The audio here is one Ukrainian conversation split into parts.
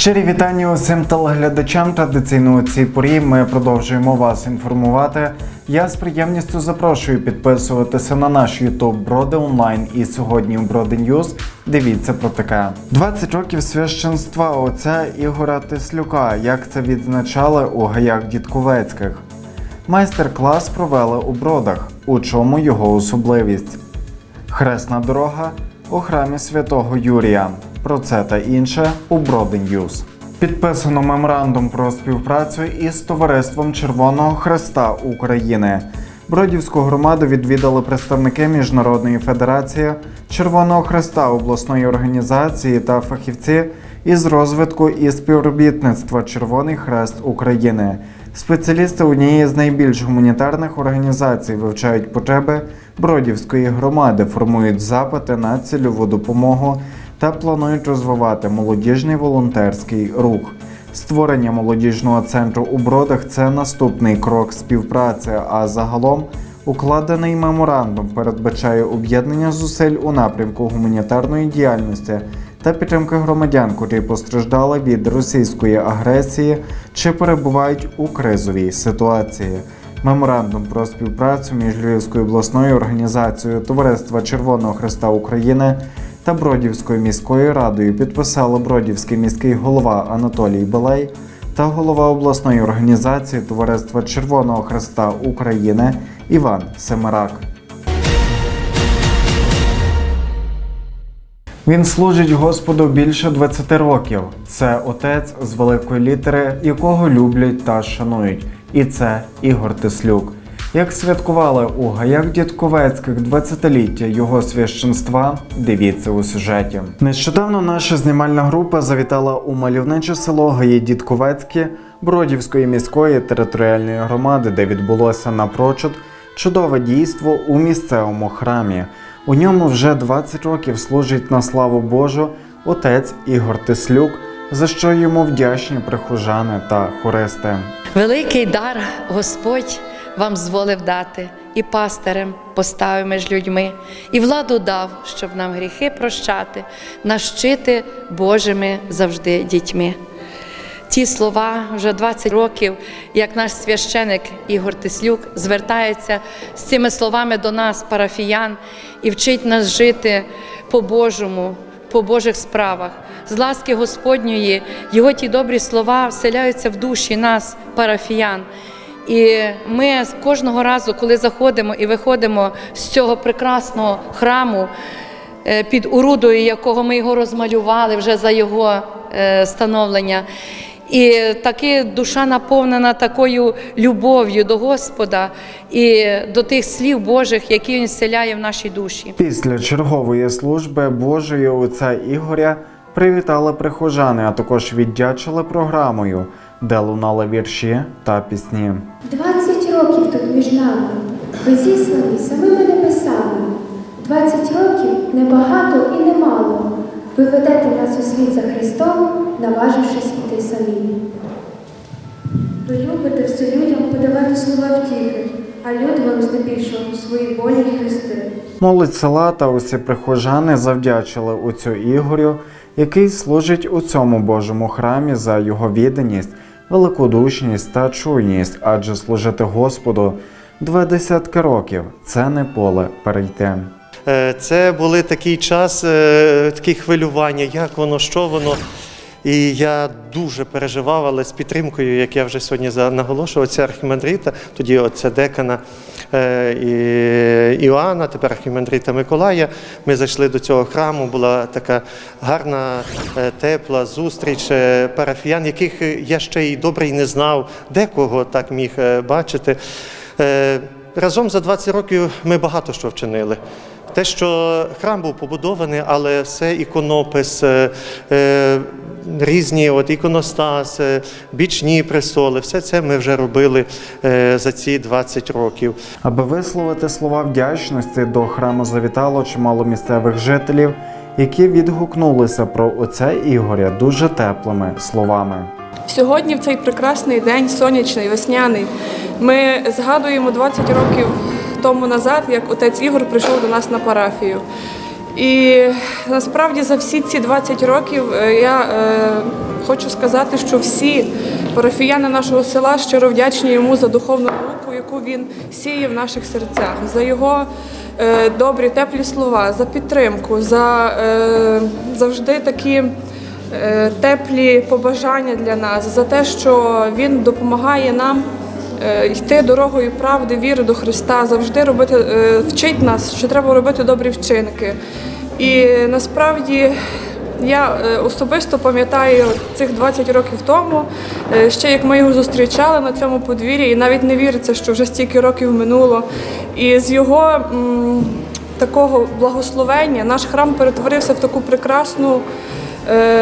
Щирі вітання усім телеглядачам. Традиційно у цій порі ми продовжуємо вас інформувати. Я з приємністю запрошую підписуватися на наш YouTube Броди онлайн. І сьогодні у Броди Ньюз дивіться про таке: 20 років священства отця Ігора Теслюка. Як це відзначали у гаях Дідковецьких. Майстер-клас провели у бродах. У чому його особливість? Хресна дорога у храмі святого Юрія. Про це та інше у Ньюз. Підписано меморандум про співпрацю із Товариством Червоного Хреста України. Бродівську громаду відвідали представники Міжнародної федерації Червоного Хреста обласної організації та фахівці із розвитку і співробітництва Червоний Хрест України. Спеціалісти однієї з найбільш гуманітарних організацій вивчають потреби Бродівської громади, формують запити на цільову допомогу та планують розвивати молодіжний волонтерський рух. Створення молодіжного центру у Бродах це наступний крок співпраці. А загалом укладений меморандум передбачає об'єднання зусиль у напрямку гуманітарної діяльності та підтримки громадян, котрі постраждали від російської агресії чи перебувають у кризовій ситуації. Меморандум про співпрацю між Львівською обласною організацією Товариства Червоного Христа України та Бродівською міською радою підписали Бродівський міський голова Анатолій Белей та голова обласної організації Товариства Червоного Христа України Іван Семерак. Він служить Господу більше 20 років. Це отець з великої літери, якого люблять та шанують. І це Ігор Теслюк. Як святкували у гаях Дідковецьких 20-ліття його священства, дивіться у сюжеті. Нещодавно наша знімальна група завітала у мальовниче село Гаї Дідковецьке Бродівської міської територіальної громади, де відбулося напрочуд чудове дійство у місцевому храмі. У ньому вже 20 років служить на славу Божу отець Ігор Теслюк, за що йому вдячні прихожани та хористи. Великий дар Господь вам зволив дати, і пастирем поставив між людьми, і владу дав, щоб нам гріхи прощати, нащити Божими завжди дітьми. Ті слова вже 20 років, як наш священик Ігор Тислюк звертається з цими словами до нас, парафіян, і вчить нас жити по-божому, по Божих справах. З ласки Господньої його ті добрі слова вселяються в душі нас, парафіян. І ми кожного разу, коли заходимо і виходимо з цього прекрасного храму, е, під урудою, якого ми його розмалювали вже за його е, становлення. І таки душа наповнена такою любов'ю до Господа і до тих слів Божих, які він вселяє в нашій душі. Після чергової служби Божої отця Ігоря привітали прихожани, а також віддячили програмою, де лунали вірші та пісні. 20 років тут між нами, ви зіслані самими небесами. 20 років небагато і немало. Ви ведете нас у світ за Христом, наважившись іти самі. Ви любите все людям подавати слова втіхи, а люди вам здебільшого свої болі й хрести. Молодь села та усі прихожани завдячили отцю Ігорю, який служить у цьому Божому храмі за його відданість, великодушність та чуйність, адже служити Господу два десятки років це не поле перейти. Е, Це були такий час, е, такі хвилювання, як воно, що воно. І я дуже переживав, але з підтримкою, як я вже сьогодні наголошував, це архімандрита, тоді отця декана і Іоанна, тепер архімандрита Миколая. Ми зайшли до цього храму, була така гарна, е, тепла зустріч е, парафіян, яких е, я ще й добре не знав, декого так міг е, бачити. Е, Разом за 20 років ми багато що вчинили. Те, що храм був побудований, але все іконопис, е, е, різні от іконостас, бічні престоли, все це ми вже робили е, за ці 20 років. Аби висловити слова вдячності до храму завітало чимало місцевих жителів, які відгукнулися про отця Ігоря дуже теплими словами. Сьогодні, в цей прекрасний день, сонячний, весняний, ми згадуємо 20 років тому назад, як отець Ігор прийшов до нас на парафію. І насправді за всі ці 20 років е, я е, хочу сказати, що всі парафіяни нашого села щиро вдячні йому за духовну науку, яку він сіє в наших серцях, за його е, добрі, теплі слова, за підтримку, за завжди такі теплі побажання для нас, за те, що він допомагає нам йти дорогою правди, віри до Христа, завжди робити, е, вчить нас, що треба робити добрі вчинки. І насправді я е, особисто пам'ятаю цих 20 років тому, е, ще як ми його зустрічали на цьому подвір'ї, і навіть не віриться, що вже стільки років минуло. І з його такого благословення наш храм перетворився в таку прекрасну е,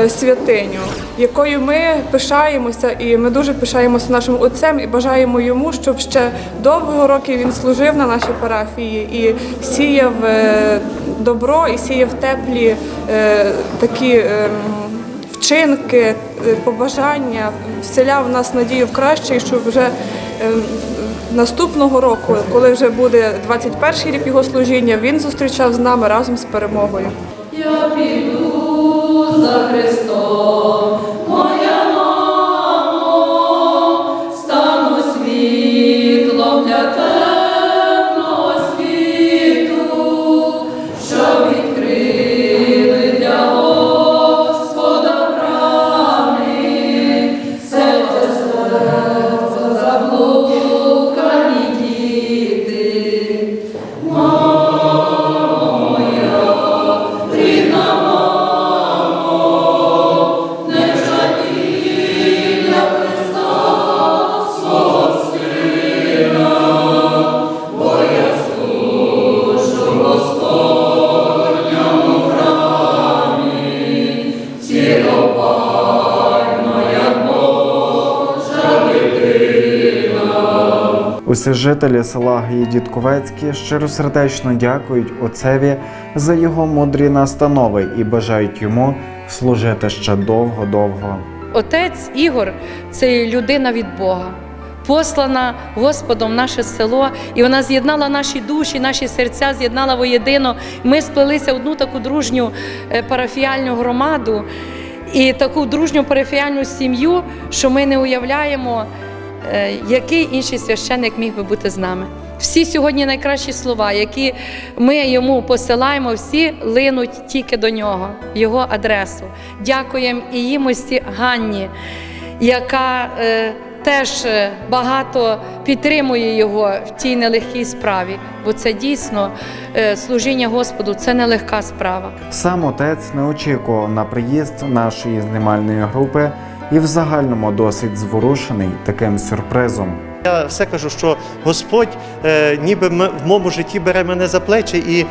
святиню, якою ми пишаємося, і ми дуже пишаємося нашим отцем і бажаємо йому, щоб ще довго років він служив на нашій парафії і сіяв е, добро, і сіяв теплі е, такі. е, Вчинки, е, побажання вселяв в нас надію в краще, і щоб вже е, наступного року, коли вже буде 21 рік його служіння, він зустрічав з нами разом з перемогою. Я піду за Христом, Усі жителі села Гаї Дідковецькі щиросердечно дякують отцеві за його мудрі настанови і бажають йому служити ще довго-довго. Отець Ігор це людина від Бога, послана Господом в наше село, і вона з'єднала наші душі, наші серця, з'єднала воєдино. Ми сплелися в одну таку дружню е, парафіальну громаду і таку дружню парафіальну сім'ю, що ми не уявляємо, який інший священник міг би бути з нами. Всі сьогодні найкращі слова, які ми йому посилаємо, всі линуть тільки до нього, його адресу. Дякуємо і їмості Ганні, яка е, теж е, багато підтримує його в тій нелегкій справі, бо це дійсно е, служіння Господу, це нелегка справа. Сам отець не очікував на приїзд нашої знімальної групи і в загальному досить зворушений таким сюрпризом. Я все кажу, що Господь е, ніби в моєму житті бере мене за плечі і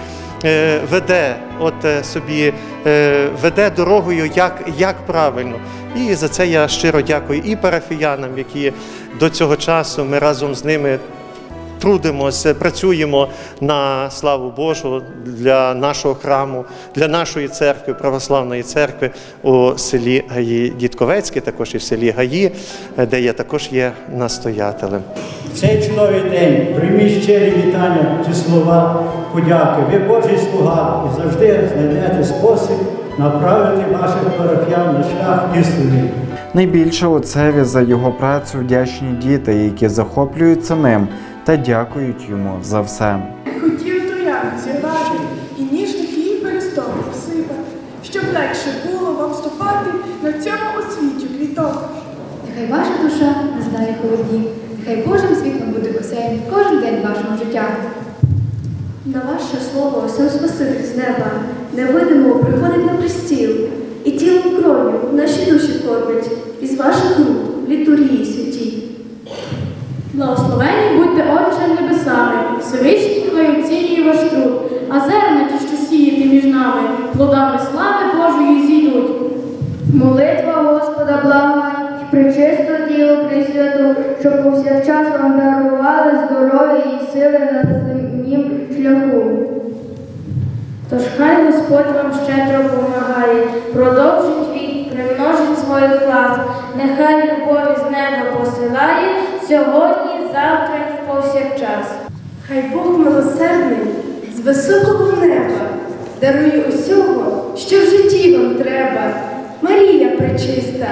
е, веде от е, собі, е, веде дорогою, як, як правильно. І за це я щиро дякую і парафіянам, які до цього часу ми разом з ними трудимося, працюємо на славу Божу для нашого храму, для нашої церкви, православної церкви у селі Гаї Дідковецьке, також і в селі Гаї, де я також є настоятелем. Цей чудовий день прийміть щирі вітання чи слова подяки. Ви Божий слуга і завжди знайдете спосіб направити ваших парафіян на шлях істини. Найбільше отцеві за його працю вдячні діти, які захоплюються ним та дякують йому за все. Хотів троян зірвати і ніжних її пересток посипати, щоб легше було вам ступати на цьому освіті квіток. Нехай ваша душа не знає холодів, нехай Божим світлом буде осяяний кожен день вашого життя. На ваше слово сам Спаситель з неба невидимо приходить на престіл, і тілом кров'ю наші душі кормить, із ваших рук святій. Благословені будьте Отче небесами, всевишній хай оцінює ваш труд, а зерна ті, плодами слави Божої зійдуть. Молитва Господа благай, причисто Діло Пресвяту, щоб повсякчас вам дарували здоров'я і сили на земнім шляху. Тож хай Господь вам щедро помагає, продовжить вік, примножить свою ласк, нехай любові з неба посилає сьогодні, завтра і повсякчас. Хай Бог милосердний з високого неба дарує усього, що в житті вам треба. Марія пречиста,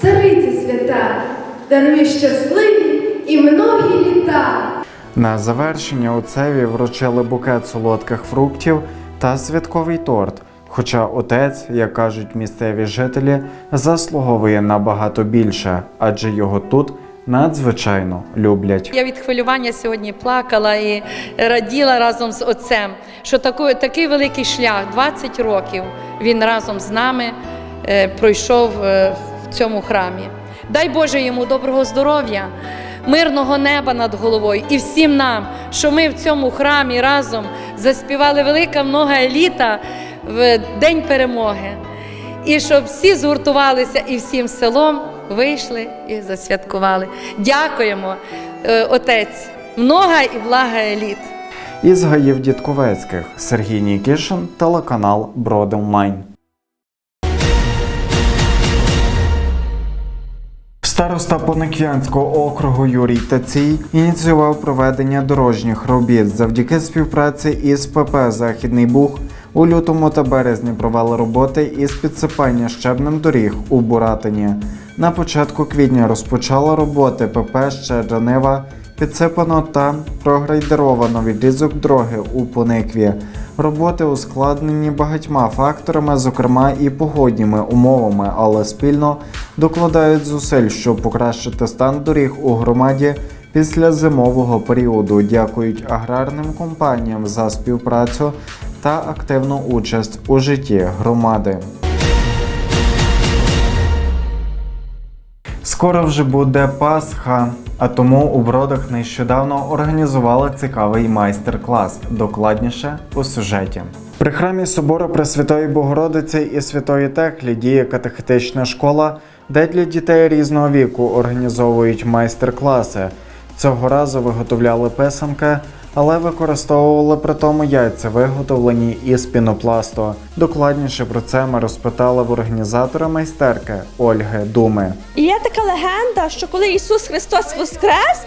цариця свята, дарує щасливі і многі літа. На завершення отцеві вручили букет солодких фруктів та святковий торт. Хоча отець, як кажуть місцеві жителі, заслуговує набагато більше, адже його тут надзвичайно люблять. Я від хвилювання сьогодні плакала і раділа разом з отцем, що такий, такий великий шлях, 20 років, він разом з нами е, пройшов е, в цьому храмі. Дай Боже йому доброго здоров'я, мирного неба над головою і всім нам, що ми в цьому храмі разом заспівали велика много літа в День перемоги. І щоб всі згуртувалися і всім селом вийшли і засвяткували. Дякуємо, е, отець, много і блага еліт. Із гаїв Дідковецьких Сергій Нікішин, телеканал Брод Онлайн. Староста Пониквянського округу Юрій Тацій ініціював проведення дорожніх робіт завдяки співпраці із ПП Західний Буг. У лютому та березні провели роботи із підсипання щебнем доріг у Буратині. На початку квітня розпочала роботи ПП Щедра Нива, підсипано та прогрейдеровано відрізок дороги у Поникві. Роботи ускладнені багатьма факторами, зокрема і погодніми умовами, але спільно докладають зусиль, щоб покращити стан доріг у громаді після зимового періоду. Дякують аграрним компаніям за співпрацю та активну участь у житті громади. Скоро вже буде Пасха, а тому у бродах нещодавно організували цікавий майстер-клас. Докладніше у сюжеті. При храмі собору Пресвятої Богородиці і Святої Теклі діє катехетична школа, де для дітей різного віку організовують майстер-класи. Цього разу виготовляли писанки, але використовували при тому яйця, виготовлені із пінопласту. Докладніше про це ми розпитали в організатора майстерки Ольги Думи. І є така легенда, що коли Ісус Христос воскрес,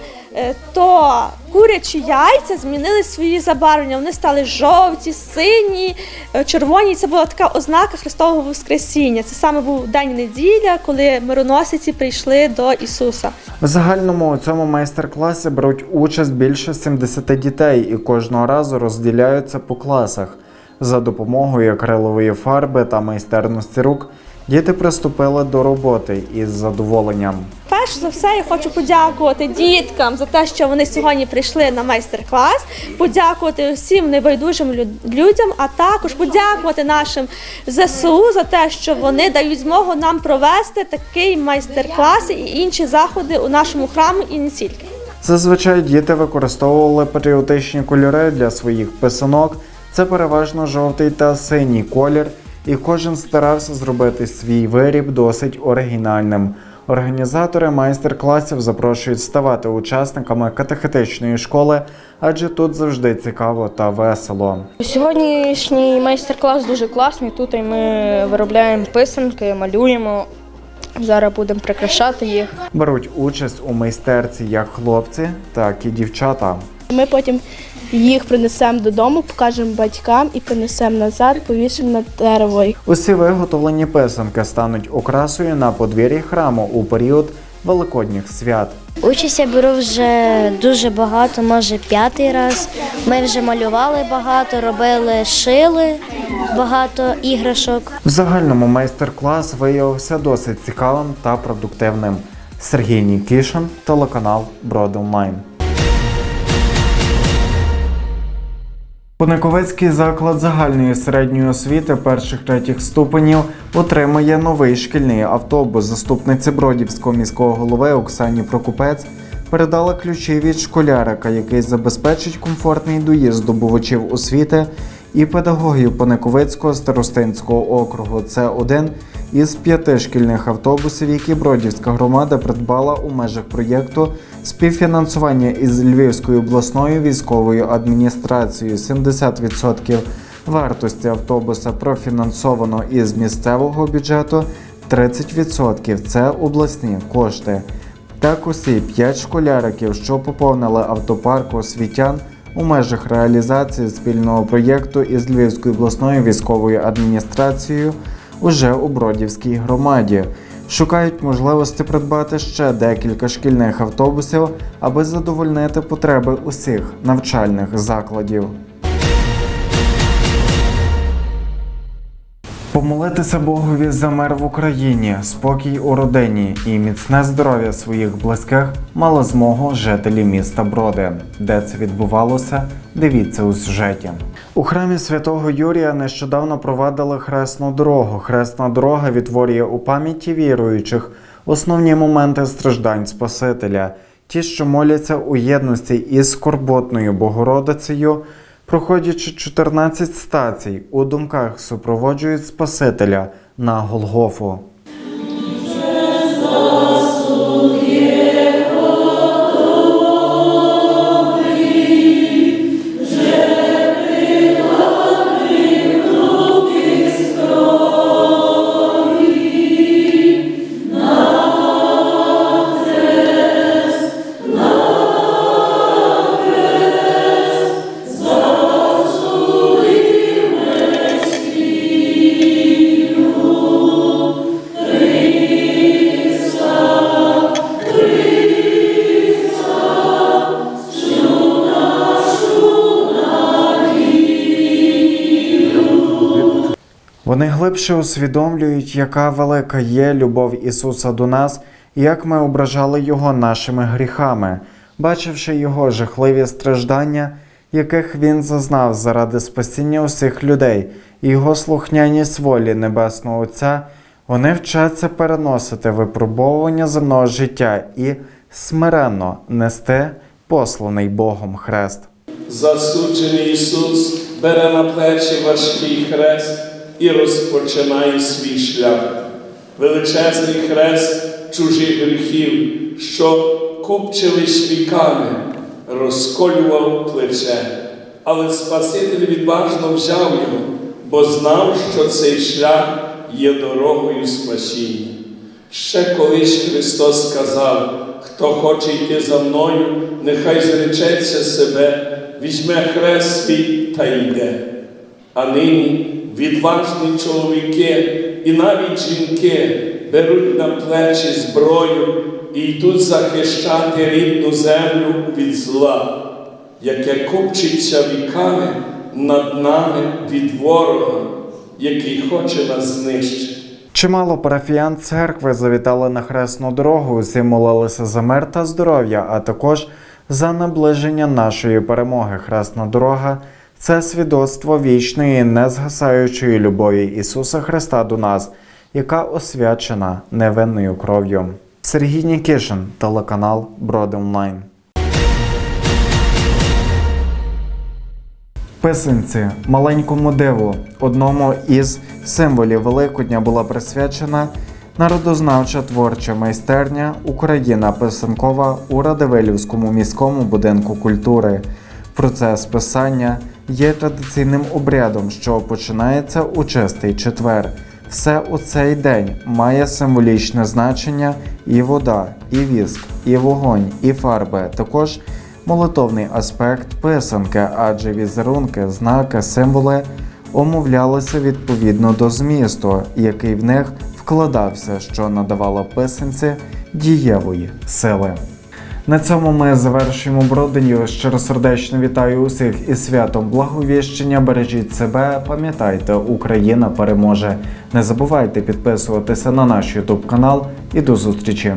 то курячі яйця змінили свої забарвлення. Вони стали жовті, сині, е, червоні. Це була така ознака Христового Воскресіння. Це саме був день неділя, коли мироносиці прийшли до Ісуса. В загальному у цьому майстер-класі беруть участь більше 70 дітей і кожного разу розділяються по класах. За допомогою акрилової фарби та майстерності рук діти приступили до роботи із задоволенням. Перш за все, я хочу подякувати діткам за те, що вони сьогодні прийшли на майстер-клас, подякувати всім небайдужим людям, а також подякувати нашим ЗСУ за те, що вони дають змогу нам провести такий майстер-клас і інші заходи у нашому храмі і не тільки. Зазвичай діти використовували патріотичні кольори для своїх писанок. Це переважно жовтий та синій колір, і кожен старався зробити свій виріб досить оригінальним. Організатори майстер-класів запрошують ставати учасниками катехетичної школи, адже тут завжди цікаво та весело. Сьогоднішній майстер-клас дуже класний. Тут і ми виробляємо писанки, малюємо. Зараз будемо прикрашати їх. Беруть участь у майстерці як хлопці, так і дівчата. Ми потім їх принесемо додому, покажемо батькам і принесемо назад, повісимо на дерево. Усі виготовлені писанки стануть окрасою на подвір'ї храму у період великодніх свят. Участь я беру вже дуже багато, може п'ятий раз. Ми вже малювали багато, робили, шили багато іграшок. В загальному майстер-клас виявився досить цікавим та продуктивним. Сергій Нікішин, телеканал Брод Онлайн. Пониковецький заклад загальної середньої освіти перших третіх ступенів отримає новий шкільний автобус. Заступниці Бродівського міського голови Оксані Прокупець передала ключі від школярика, який забезпечить комфортний доїзд здобувачів освіти і педагогів Пониковицького старостинського округу. Це один із п'яти шкільних автобусів, які Бродівська громада придбала у межах проєкту співфінансування із Львівською обласною військовою адміністрацією 70% вартості автобуса профінансовано із місцевого бюджету, 30% це обласні кошти. Так усі п'ять школяриків, що поповнили автопарк освітян у межах реалізації спільного проєкту із Львівською обласною військовою адміністрацією, уже у Бродівській громаді. Шукають можливості придбати ще декілька шкільних автобусів, аби задовольнити потреби усіх навчальних закладів. Помолитися Богові за мир в Україні, спокій у родині і міцне здоров'я своїх близьких мали змогу жителі міста Броди. Де це відбувалося, дивіться у сюжеті. У храмі святого Юрія нещодавно провадили хресну дорогу. Хресна дорога відтворює у пам'яті віруючих основні моменти страждань Спасителя, ті, що моляться у єдності із скорботною Богородицею. Проходячи 14 стацій, у думках супроводжують Спасителя на Голгофу. Глибше усвідомлюють, яка велика є любов Ісуса до нас і як ми ображали Його нашими гріхами, бачивши Його жахливі страждання, яких Він зазнав заради спасіння усіх людей, і Його слухняність волі Небесного Отця, вони вчаться переносити випробовування земного життя і смиренно нести посланий Богом хрест. Засуджений Ісус бере на плечі важкий хрест і розпочинає свій шлях. Величезний хрест чужих гріхів, що купчились віками, розколював плече. Але Спаситель відважно взяв його, бо знав, що цей шлях є дорогою спасіння. Ще колись Христос сказав, хто хоче йти за мною, нехай зречеться себе, візьме хрест свій та йде. А нині відважні чоловіки і навіть жінки беруть на плечі зброю і йдуть захищати рідну землю від зла, яке купчиться віками над нами від ворога, який хоче нас знищити. Чимало парафіян церкви завітали на хресну дорогу, усі молилися за мир та здоров'я, а також за наближення нашої перемоги. Хресна дорога це свідоцтво вічної, незгасаючої любові Ісуса Христа до нас, яка освячена невинною кров'ю. Сергій Нікішин, телеканал Броди Онлайн. Писанці маленькому диву, одному із символів Великодня була присвячена народознавча творча майстерня Україна писанкова у Радивилівському міському будинку культури. Процес писання є традиційним обрядом, що починається у чистий четвер. Все у цей день має символічне значення і вода, і віск, і вогонь, і фарби. Також молитовний аспект писанки, адже візерунки, знаки, символи омовлялися відповідно до змісту, який в них вкладався, що надавало писанці дієвої сили. На цьому ми завершуємо броденю. Щиросердечно вітаю усіх із святом благовіщення. Бережіть себе, пам'ятайте, Україна переможе. Не забувайте підписуватися на наш YouTube канал і до зустрічі.